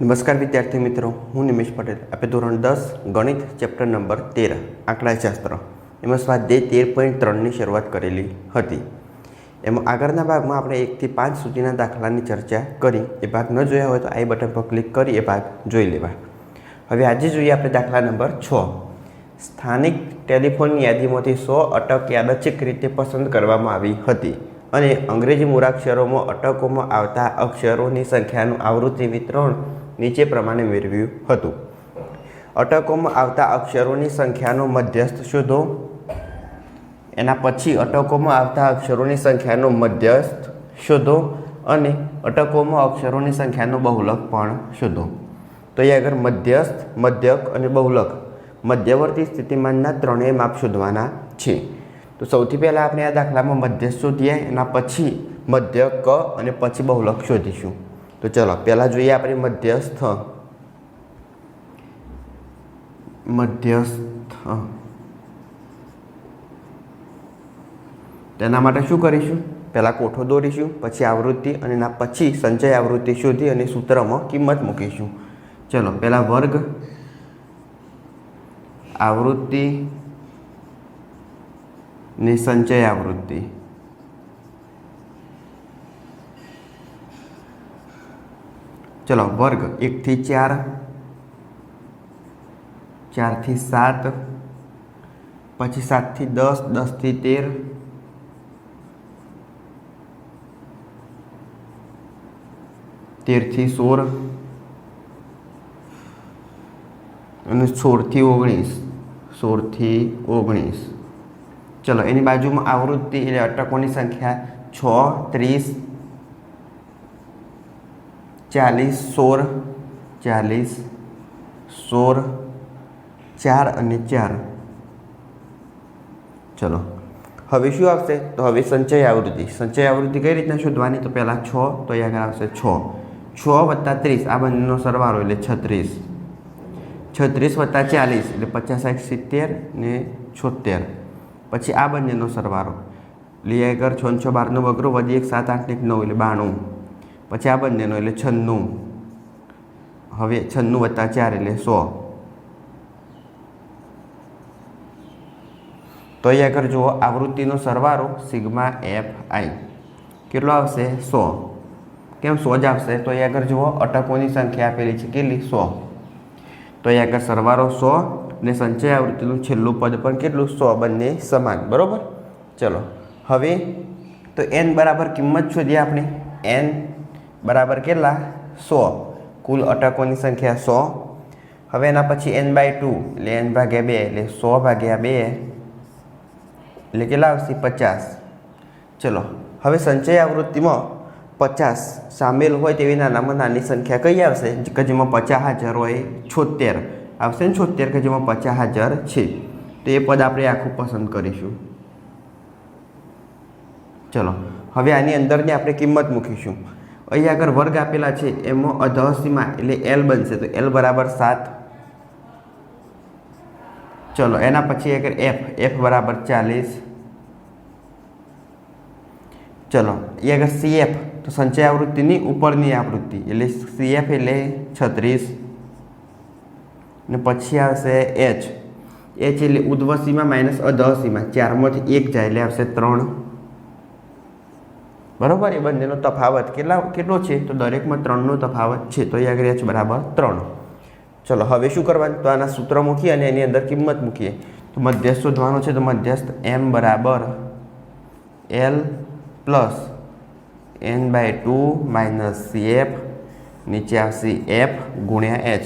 નમસ્કાર વિદ્યાર્થી મિત્રો, હું નિમેશ પટેલ. આપણે ધોરણ દસ, ગણિત, ચેપ્ટર નંબર તેર આંકડાશાસ્ત્ર એમાં સ્વાધ્યાય તેર પોઈન્ટ ત્રણની શરૂઆત કરેલી હતી. એમાં આગળના ભાગમાં આપણે એકથી પાંચ સુધીના દાખલાની ચર્ચા કરી. એ ભાગ ન જોયા હોય તો આઈ બટન પર ક્લિક કરી એ ભાગ જોઈ લેવા. હવે આજે જોઈએ આપણે દાખલા નંબર છ. સ્થાનિક ટેલિફોન યાદીમાંથી સો અટક યાદચ્છિક રીતે પસંદ કરવામાં આવી હતી અને અંગ્રેજી મૂળાક્ષરોમાં અટકોમાં આવતા અક્ષરોની સંખ્યાનું આવૃત્તિ વિતરણ નીચે પ્રમાણે મેળવ્યું હતું. અટકોમાં આવતા અક્ષરોની સંખ્યાનો મધ્યસ્થ શોધો. એના પછી અટકોમાં આવતા અક્ષરોની સંખ્યાનો મધ્યસ્થ શોધો અને અટકોમાં અક્ષરોની સંખ્યાનો બહુલક પણ શોધો. તો એ આગળ મધ્યસ્થ, મધ્યક અને બહુલક. મધ્યવર્તી સ્થિતિમાનના ત્રણેય માપ શોધવાના છે. તો સૌથી પહેલાં આપણે આ દાખલામાં મધ્યસ્થ શોધીએ, એના પછી મધ્યક અને પછી બહુલક શોધીશું. તો ચલો પહેલાં જોઈએ આપણે મધ્યસ્થ. મધ્યસ્થ. તેના માટે શું કરીશું? પહેલાં કોઠો દોરીશું, પછી આવૃત્તિ અને એના પછી સંચય આવૃત્તિ શોધી અને સૂત્રમાં કિંમત મૂકીશું. ચલો પહેલાં વર્ગ. આવૃત્તિ ને સંચય આવૃત્તિ. ચલો, વર્ગ એકથી ચાર. ચારથી સાત. પછી સાતથી દસ દસથી તેર. તેરથી સોળ. અને સોળથી ઓગણીસ. સોળથી ઓગણીસ. ચલો, એની બાજુમાં આવૃત્તિ એટલે અટકોની સંખ્યા છ, ત્રીસ ચાલીસ, સોળ ચાલીસ, સોળ, ચાર અને ચાર. ચલો. હવે શું આવશે? તો હવે સંચય આવૃત્તિ. સંચય આવૃત્તિ કઈ રીતના શોધવાની? તો પહેલાં છ, તો અહીંયા આગળ આવશે છ. છ વત્તા ત્રીસ. આ બંનેનો સરવાળો એટલે છત્રીસ. છત્રીસ વત્તા ચાલીસ એટલે પચાસ એક સિત્તેર ને છોતેર પછી આ બંનેનો સરવાળો. લઈ આગળ છ છ બારનો બગરો વધી એક સાત આઠ એક નવ એટલે બાણું. પછી આ બંનેનો એટલે છન્નું. હવે છન્નું વત્તા ચાર એટલે સો. તો અહીંયા આગળ જુઓ, આવૃત્તિનો સરવારો સિગ્મા એફ આઈ. કેટલો આવશે? સો. કેમ સો જ આવશે? તો અહીંયા આગળ જુઓ, અટકોની સંખ્યા આપેલી છે કેટલી? સો. તો અહીંયા આગળ સરવારો સો ને સંચય આવૃત્તિનું છેલ્લું પદ પણ કેટલું? સો. બંને સમાન. બરાબર? ચલો. હવે તો એન બરાબર કિંમત શોધીએ આપણે. એન બરાબર કેટલા? સો. કુલ અટકોની સંખ્યા સો. હવે એના પછી એન બાય ટુ, એટલે એન ભાગ્યા બે, એટલે સો ભાગ્યા બે, એટલે કેટલા આવશે? પચાસ. ચલો, હવે સંચય આવૃત્તિમાં પચાસ સામેલ હોય તેવી નાનામાં નાની સંખ્યા કઈ આવશે? કે જેમાં પચાસ હજાર હોય છોતેર આવશે ને છોતેર કે જેમાં પચાસ હજાર છે. તો એ પદ આપણે આખું પસંદ કરીશું. ચલો, હવે આની અંદરની આપણે કિંમત મૂકીશું. અહીં આગળ વર્ગ આપેલા છે, એમાં અધસીમા એટલે એલ બનશે, તો એલ બરાબર સાત. ચલો, એના પછી આગળ એફ એફ બરાબર ચાલીસ. ચલો એ આગળ સીએફ, તો સંચય આવૃત્તિની ઉપરની આવૃત્તિ, એટલે સીએફ એટલે છત્રીસ. ને પછી આવશે એચ. એચ એટલે ઉધ્વસીમા માઇનસ અધસીમા, ચારમાંથી એક જાય એટલે આવશે ત્રણ. બરાબર? એ બંનેનો તફાવત કેટલા, કેટલો છે? તો દરેકમાં ત્રણનો તફાવત છે. તો યાદ રહ્યા છે બરાબર ત્રણ. ચલો, હવે શું કરવાનું? તો આના સૂત્ર મૂકીએ અને એની અંદર કિંમત મૂકીએ. તો મધ્યસ્થ શોધવાનો છે તો મધ્યસ્થ એમ બરાબર L plus N by two minus C F નીચે આવશે એફ ગુણ્યા એચ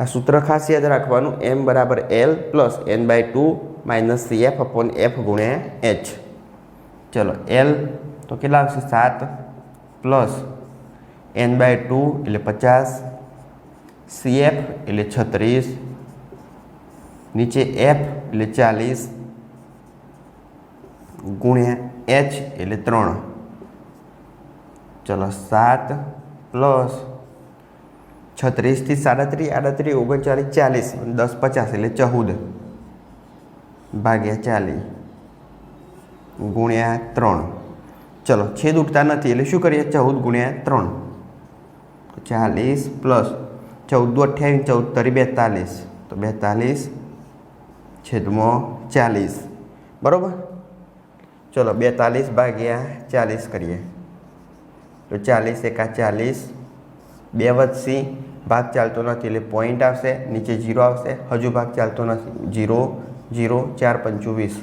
આ સૂત્ર ખાસ યાદ રાખવાનું. એમ બરાબર L plus N by two minus C F upon F ગુણ્યા એચ ચલો એલ તો કેટલા આવશે? સાત પ્લસ એન બાય ટુ એટલે પચાસ. સીએફ એટલે છત્રીસ. નીચે એફ એટલે ચાલીસ. ગુણ્યા એચ એટલે ત્રણ. ચલો, સાત પ્લસ છત્રીસથી સાડત્રીસ, આડત્રીસ ઓગણચાલીસ ચાલીસ. દસ પચાસ એટલે ચૌદ. ભાગ્યા ચાલીસ. ગુણ્યા ત્રણ. ચલો, છેદ ઉઠતા નથી એટલે શું કરીએ? ચૌદ ગુણ્યા ત્રણ. ચાલીસ પ્લસ ચૌદ અઠ્યાવીસ, ચૌદ તરી બેતાલીસ. તો બેતાલીસ છેદમાં ચાલીસ. બરાબર? ચલો, બેતાલીસ ભાગ્યા ચાલીસ કરીએ. તો ચાલીસ એકા ચાલીસ, બે વધશી ભાગ ચાલતો નથી એટલે પોઈન્ટ આવશે, નીચે જીરો આવશે. હજુ ભાગ ચાલતો નથી. જીરો જીરો ચાર પંચું વીસ.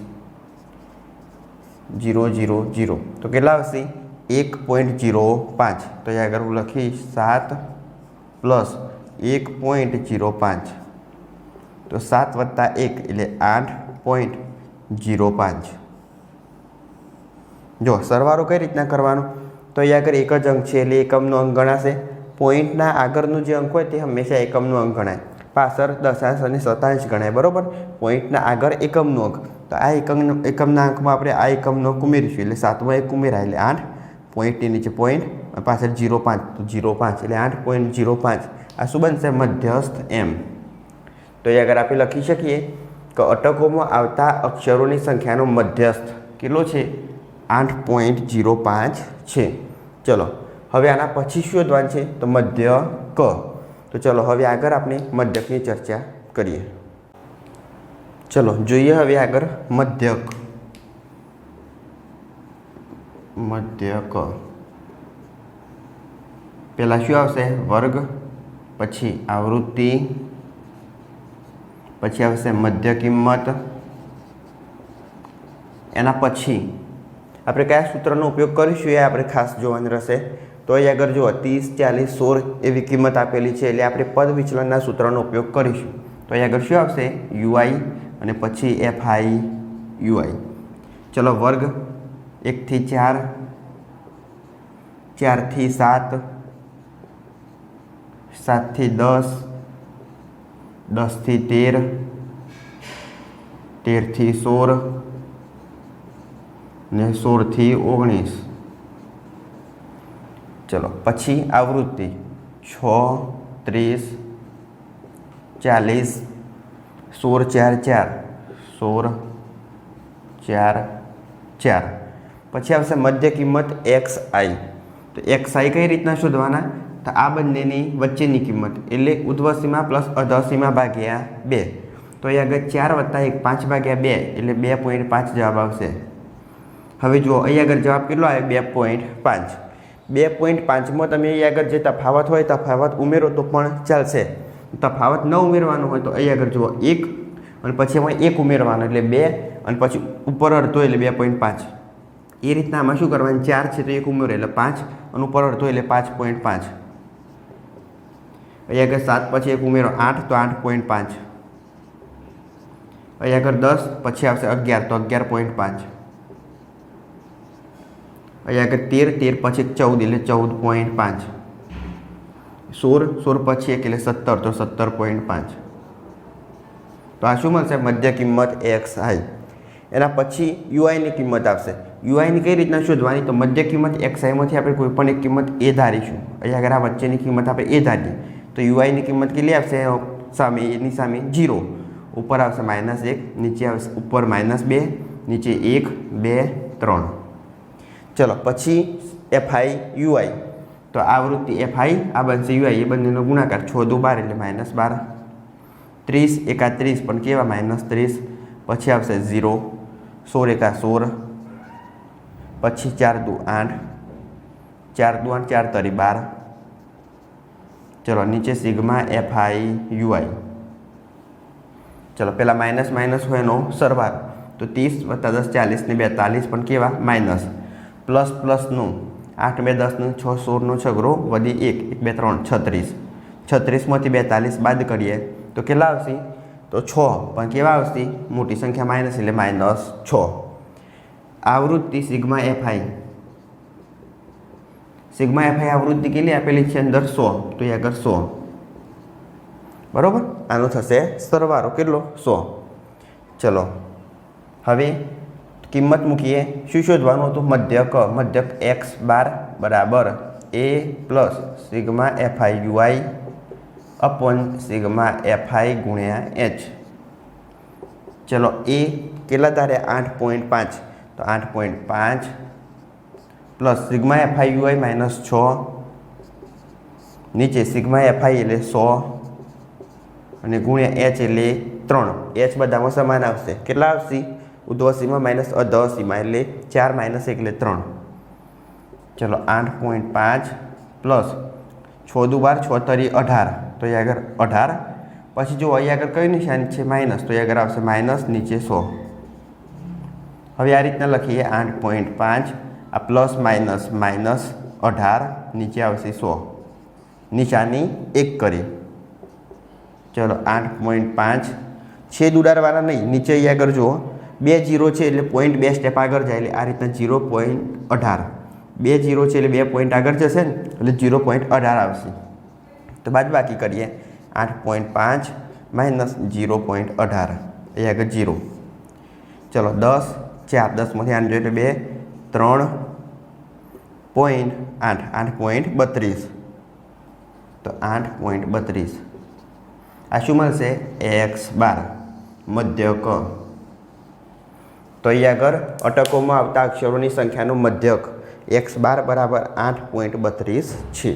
Zero zero zero. તો કેટલા આવશે? એક પોઈન્ટ જીરો પાંચ. તો અહીંયા આગળ હું લખીશ સાત પ્લસ એક પોઈન્ટ જીરો પાંચ. તો સાત વત્તા એક એટલે આઠ પોઈન્ટ જીરો પાંચ. જો સરવારો કઈ રીતના કરવાનો? તો અહીંયા આગળ એક જ અંક છે એટલે એકમનો અંક ગણાશે. પોઈન્ટના આગળનું જે અંક હોય તે હંમેશા એકમનો અંક ગણાય. પાછળ દશાંશ અને સતાંશ ગણાય, બરાબર? પોઈન્ટના આગળ એકમનો અંક. તો આ એકમ એકમના અંકમાં આપણે આ એકમનો ઉમેરીશું. એટલે સાતમાં એક ઉમેરાય એટલે આઠ. પોઈન્ટની નીચે પોઈન્ટ પાછળ જીરો પાંચ. તો જીરો પાંચ. એટલે આઠ પોઈન્ટ જીરો પાંચ. આ શું બનશે? મધ્યસ્થ એમ તો એ આગળ આપણે લખી શકીએ કે અટકોમાં આવતા અક્ષરોની સંખ્યાનો મધ્યસ્થ કેટલો છે? આઠ પોઈન્ટ જીરો પાંચ છે. ચલો, હવે આના પછી શોધવાનું છે? તો મધ્ય ક તો ચલો, હવે આગળ આપણે મધ્યકની ચર્ચા કરીએ. ચલો, જોઈએ હવે આગળ મધ્યક. મધ્યક. પહેલાં શું આવશે? વર્ગ, પછી આવૃત્તિ, પછી આવશે મધ્ય કિંમત, એના પછી. આપણે કયા સૂત્રનો ઉપયોગ કરીશું એ આપણે ખાસ જોવાનું રહેશે. તો એ આગળ જુઓ, ત્રીસ, ચાલીસ, સોળ એવી કિંમત આપેલી છે, એટલે આપણે પદ વિચલનના સૂત્રનો ઉપયોગ કરીશું. તો એ આગળ શું આવશે? યુઆઈ અને પછી એફ આઈ યુઆઈ ચલો વર્ગ એકથી ચાર ચારથી સાત સાતથી દસ દસથી તેર તેરથી સોળ, ને સોળથી ઓગણીસ. ચલો પછી આવૃત્તિ છ, ત્રીસ, ચાલીસ સોળ ચાર ચાર. સોળ ચાર ચાર. પછી આવશે મધ્ય કિંમત એક્સ આઈ. તો એક્સ આઈ કઈ રીતના શોધવાના? તો આ બંનેની વચ્ચેની કિંમત એટલે ઉધ્વસીમા પ્લસ અધસીમા ભાગ્યા બે. તો અહીં આગળ ચાર વત્તા એક પાંચ ભાગ્યા બે એટલે બે પોઈન્ટ પાંચ જવાબ આવશે. હવે જુઓ અહીં આગળ જવાબ કેટલો આવે બે પોઈન્ટ પાંચ. બે પોઈન્ટ પાંચમાં તમે અહીં આગળ જે તફાવત હોય, તફાવત ઉમેરો તો પણ ચાલશે. તફાવત ન ઉમેરવાનો હોય તો અહીંયા આગળ જુઓ, એક, અને પછી એમાં એક ઉમેરવાનો એટલે બે, અને પછી ઉપર અડધો એટલે બે પોઈન્ટ પાંચ. એ રીતના આમાં શું કરવાનું? ચાર છે તો એક ઉમેરો એટલે પાંચ, અને ઉપર અડધો એટલે પાંચ પોઈન્ટ પાંચ. અહીંયા આગળ સાત, પછી એક ઉમેરો આઠ, તો આઠ પોઈન્ટ પાંચ. અહીંયા આગળ દસ, પછી આવશે અગિયાર, તો અગિયાર પોઈન્ટ પાંચ. અહીંયા આગળ તેર તેર, પછી ચૌદ એટલે ચૌદ પોઈન્ટ પાંચ. સોળ સોળ પછી એક એટલે સત્તર, તો સત્તર પોઈન્ટ પાંચ. તો આ શું મળશે? મધ્ય કિંમત એક્સ આઈ એના પછી યુઆઈની કિંમત આવશે. યુઆઈની કઈ રીતના શોધવાની? તો મધ્ય કિંમત એક્સ આઈમાંથી આપણે કોઈ પણ એક કિંમત એ ધારીશું. અહીંયા આગળ આ વચ્ચેની કિંમત આપણે એ ધારીએ. તો યુઆઈની કિંમત કેટલી આવશે? સામે એની સામે જીરો ઉપર આવશે માઇનસ એક, નીચે આવશે, ઉપર માઇનસ બે, નીચે એક, બે, ત્રણ. ચલો, પછી એફઆઈ યુઆઈ તો આવૃત્તિ એફઆઈ આ બનશે યુઆઈ એ બંનેનો ગુણાકાર છ દુ બાર એટલે માઇનસ બાર. ત્રીસ એકા ત્રીસ પણ કેવા માઇનસ ત્રીસ? પછી આવશે ઝીરો સોળ એકા સોળ પછી ચાર દુ આઠ, ચાર દુ આઠ, ચાર તરી બાર. ચલો, નીચે સિગ્મા એફઆઈ યુઆઈ ચલો પહેલાં માઇનસ માઇનસ હોય એનો સરવાળો. તો ત્રીસ વત્તા દસ ચાલીસ ને બેતાલીસ, પણ કેવા? માઇનસ પ્લસ પ્લસનું આઠ, બે દસનું છ સોળનો છગરો વધી એક એક, બે, ત્રણ, છત્રીસ. છત્રીસમાંથી બેતાલીસ બાદ કરીએ તો કેટલા આવશે? તો છ. પણ કેવા આવશે? મોટી સંખ્યા માઇનસ એટલે માઇનસ છ. આવૃત્તિ સિગ્મા એફઆઈ. સિગ્મા એફઆઈ આવૃત્તિ કેટલી આપેલી છે અંદર? સો. તો એ આગળ સો. બરાબર? આનો થશે સરવારો કેટલો? સો. ચલો. હવે કિંમત મૂકીએ, શું શોધવાનું હતું? મધ્યક મધ્યક એક્સ બાર બરાબર A plus sigma FI UI upon sigma FI ગુણ્યા એચ ચલો એ કેટલા તારે આઠ પોઈન્ટ પાંચ. તો આઠ પોઈન્ટ પાંચ plus sigma FI UI minus છ. નીચે સિગ્મા એફઆઈ એટલે સો. અને ગુણ્યા એચ એટલે ત્રણ. એચ બધામાં સમાન આવશે. કેટલા આવશે? ઉધ્વસીમાં માઇનસ અધસીમાં એટલે ચાર માઇનસ એક, એટલે ત્રણ. ચલો, આઠ પોઈન્ટ પાંચ પ્લસ છ દુ બાર છ તરી અઢાર. તો એ આગળ અઢાર. પછી જો અહીં આગળ કઈ નિશાની છે? માઇનસ. તો એ આગળ આવશે માઇનસ, નીચે સો. હવે આ રીતના લખીએ. આઠ પોઈન્ટ પાંચ, આ પ્લસ માઇનસ માઇનસ અઢાર, નીચે આવશે સો. નિશાની એક કરી. ચલો, આઠ પોઈન્ટ પાંચ. છેદ ઉડાડવાના નહીં. નીચે આગળ જુઓ. બે જીરો છે એટલે પોઈન્ટ બે સ્ટેપ આગળ જાય એટલે આ રીતના જીરો પોઈન્ટ અઢાર. બે જીરો છે એટલે બે પોઈન્ટ આગળ જશે ને, એટલે જીરો પોઈન્ટ અઢાર આવશે. તો બાદ બાકી કરીએ. આઠ પોઈન્ટ પાંચ માઇનસ જીરો પોઈન્ટ અઢાર. એ આગળ જીરો ચલો દસ ચાર દસમાંથી આઠ જોઈએ એટલે બે, ત્રણ પોઈન્ટ આઠ. આઠ પોઈન્ટ બત્રીસ. તો આઠ પોઈન્ટ બત્રીસ. આ શું મળશે? X bar. મધ્ય ક તો અહીંયા આગળ અટકોમાં આવતા અક્ષરોની સંખ્યાનો મધ્યક. એક્સ બાર બરાબર આઠ પોઈન્ટ બત્રીસ છે.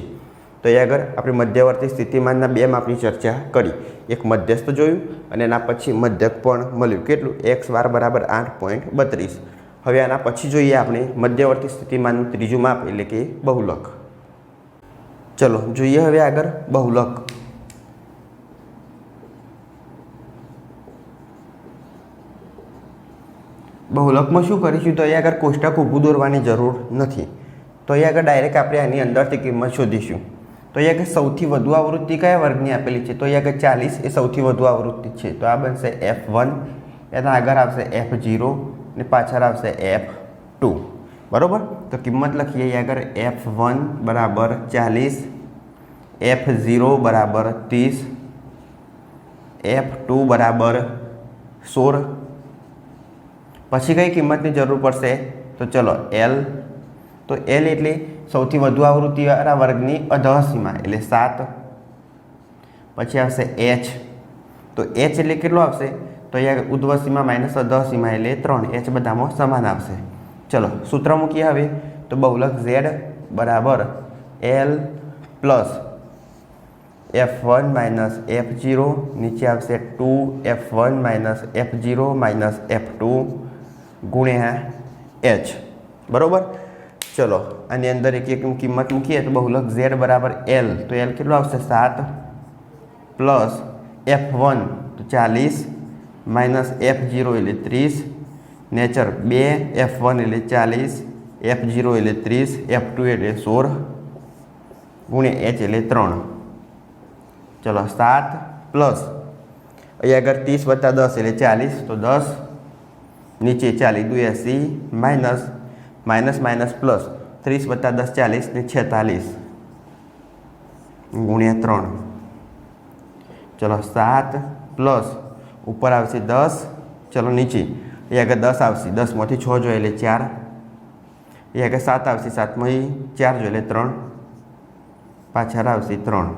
તો અહીં આગળ આપણે મધ્યવર્તી સ્થિતિમાનના બે માપની ચર્ચા કરી. એક મધ્યસ્થ જોયું અને એના પછી મધ્યક પણ મળ્યું. કેટલું? એક્સ બાર બરાબર આઠ પોઈન્ટ બત્રીસ. હવે આના પછી જોઈએ આપણે મધ્યવર્તી સ્થિતિમાનનું ત્રીજું માપ એટલે કે બહુલક. ચલો, જોઈએ હવે આગળ બહુલક. બહુલકમાં શું કરીશું? તો અહીંયા આગળ કોષ્ટક ઊભું દોરવાની જરૂર નથી. તો અહીંયા આગળ ડાયરેક્ટ આપણે આની અંદરથી કિંમત શોધીશું. તો અહીંયા આગળ સૌથી વધુ આવૃત્તિ કયા વર્ગની આપેલી છે? તો અહીંયા આગળ ચાલીસ એ સૌથી વધુ આવૃત્તિ છે. તો આ બનશે એફ વન એના આગળ આવશે એફ જીરો ને પાછળ આવશે એફ ટુ બરાબર? તો કિંમત લખીએ અહીંયા આગળ એફ વન બરાબર ચાલીસ એફ ઝીરો બરાબર ત્રીસ એફ ટુ બરાબર સોળ પછી કઈ કિંમતની જરૂર પડશે? તો ચલો એલ તો એલ એટલે સૌથી વધુ આવૃત્તિવાળા વર્ગની અધસીમા, એટલે સાત. પછી આવશે એચ તો એચ એટલે કેટલો આવશે? તો અહીંયા ઉધ્વસીમા માઇનસ અધસીમા એટલે ત્રણ. એચ બધામાં સમાન આવશે. ચલો, સૂત્ર મૂકીએ હવે. તો બહુલક ઝેડ બરાબર L plus F one minus F zero નીચે આવશે two F one minus F zero minus F two ગુણ્યા એચ બરાબર? ચલો, આની અંદર એક એક કિંમત મૂકીએ તો બહુલક ઝેડ બરાબર એલ તો એલ કેટલો આવશે? સાત પ્લસ એફ વન તો ચાલીસ. માઇનસ એફ જીરો એટલે ત્રીસ. નેચર બે એફ વન એટલે ચાલીસ. એફ જીરો એટલે ત્રીસ. એફ ટુ એટલે સોળ. ગુણ્યા એચ એટલે ત્રણ. ચલો, સાત પ્લસ. અહીંયા આગળ ત્રીસ વત્તા દસ એટલે ચાલીસ, તો દસ. નીચે ચાલીસ દુ એસી માઇનસ માઇનસ માઇનસ પ્લસ, ત્રીસ વત્તા દસ ચાલીસ, ને છેતાલીસ. ગુણ્યા ત્રણ. ચલો સાત પ્લસ ઉપર આવશે દસ. ચલો નીચે. એ આગળ દસ આવશે. દસમાંથી છ જોઈએ એટલે ચાર. એ આગળ સાત આવશે. સાતમાંથી ચાર જોઈએ ત્રણ. પાછળ આવશે ત્રણ.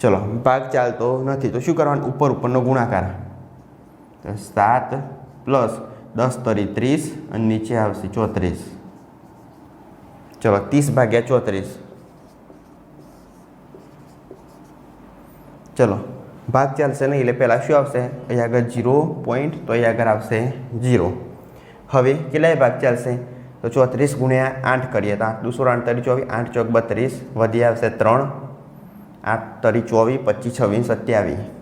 ચલો, ભાગ ચાલતો નથી. તો શું કરવાનું? ઉપર ઉપરનો ગુણાકાર. સાત પ્લસ દસ તરી ત્રીસ અને નીચે આવશે ચોત્રીસ. ચલો, ત્રીસ ભાગ્યા ચોત્રીસ. ચલો, ભાગ ચાલશે નહીં, એટલે પહેલાં શું આવશે? અહીં આગળ જીરો પોઈન્ટ તો અહીં આગળ આવશે જીરો. હવે કેટલાય ભાગ ચાલશે? તો ચોત્રીસ ગુણ્યા આઠ કરીએ તો આઠ દુસો આઠ તરી ચોવીસ, આઠ ચોક બત્રીસ, વધી આવશે ત્રણ, આઠ તરી ચોવીસ, પચીસ, છવ્વીસ, સત્યાવીસ.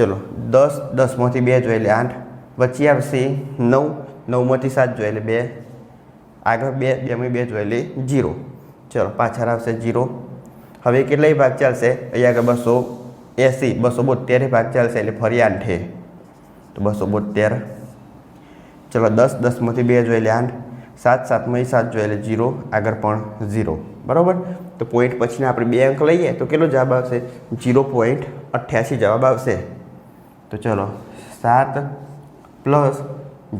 ચલો, દસ, દસમાંથી બે જોઈએ એટલે આઠ. વચ્ચે આવશે નવ, નવમાંથી સાત જોઈએ એટલે બે. આગળ બે બેમાં બે જોઈએ એટલે જીરો. ચલો, પાછળ આવશે જીરો. હવે કેટલાય ભાગ ચાલશે? અહીંયા આગળ બસો એંસી, બસો બોતેરે ભાગ ચાલશે, એટલે ફરી આઠે. તો બસો બોતેર ચલો, દસ, દસમાંથી બે જોઈએ એટલે આઠ. સાત, સાતમાંથી સાત જોઈએ એટલે જીરો. આગળ પણ ઝીરો બરાબર? તો પોઈન્ટ પછીના આપણે બે અંક લઈએ, તો કેટલો જવાબ આવશે? જીરો પોઈન્ટ અઠ્યાસી જવાબ આવશે. તો ચલો, સાત પ્લસ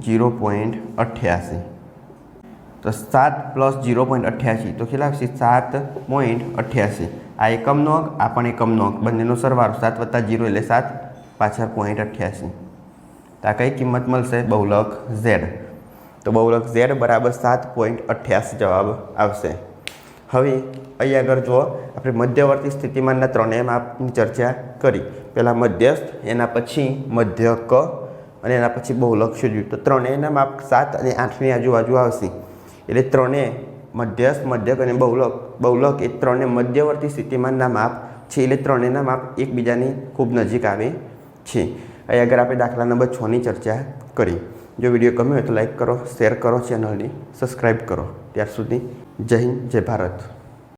જીરો પોઈન્ટ અઠ્યાસી. તો સાત પ્લસ જીરો પોઈન્ટ અઠ્યાસી, તો કેટલા આવશે? સાત પોઈન્ટ અઠ્યાસી. આ એકમનો અંક, આ પણ એકમનો અંક. બંનેનો સરવાળો સાત વત્તા જીરો એટલે સાત, પાછળ પોઈન્ટ અઠ્યાસી. તો આ કઈ કિંમત મળશે? બહુલક ઝેડ. તો બહુલક ઝેડ બરાબર સાત પોઈન્ટ અઠ્યાસી જવાબ આવશે. હવે અહીં આગળ જુઓ, આપણે મધ્યવર્તી સ્થિતિમાનના ત્રણેય માપની ચર્ચા કરી. પહેલાં મધ્યસ્થ, એના પછી મધ્યક અને એના પછી બહુલક જોયું તો ત્રણેયના માપ સાત અને આઠની આજુબાજુ આવશે. એટલે ત્રણેય મધ્યસ્થ, મધ્યક અને બહુલક. બહુલક એ ત્રણે મધ્યવર્તી સ્થિતિમાનના માપ છે, એટલે ત્રણેયના માપ એકબીજાની ખૂબ નજીક આવે છે. અહીં આગળ આપણે દાખલા નંબર છની ચર્ચા કરી. જો વીડિયો ગમ્યો હોય તો લાઈક કરો, શેર કરો, ચેનલની સબસ્ક્રાઈબ કરો. ત્યાર સુધી જય હિન્દ જય ભારત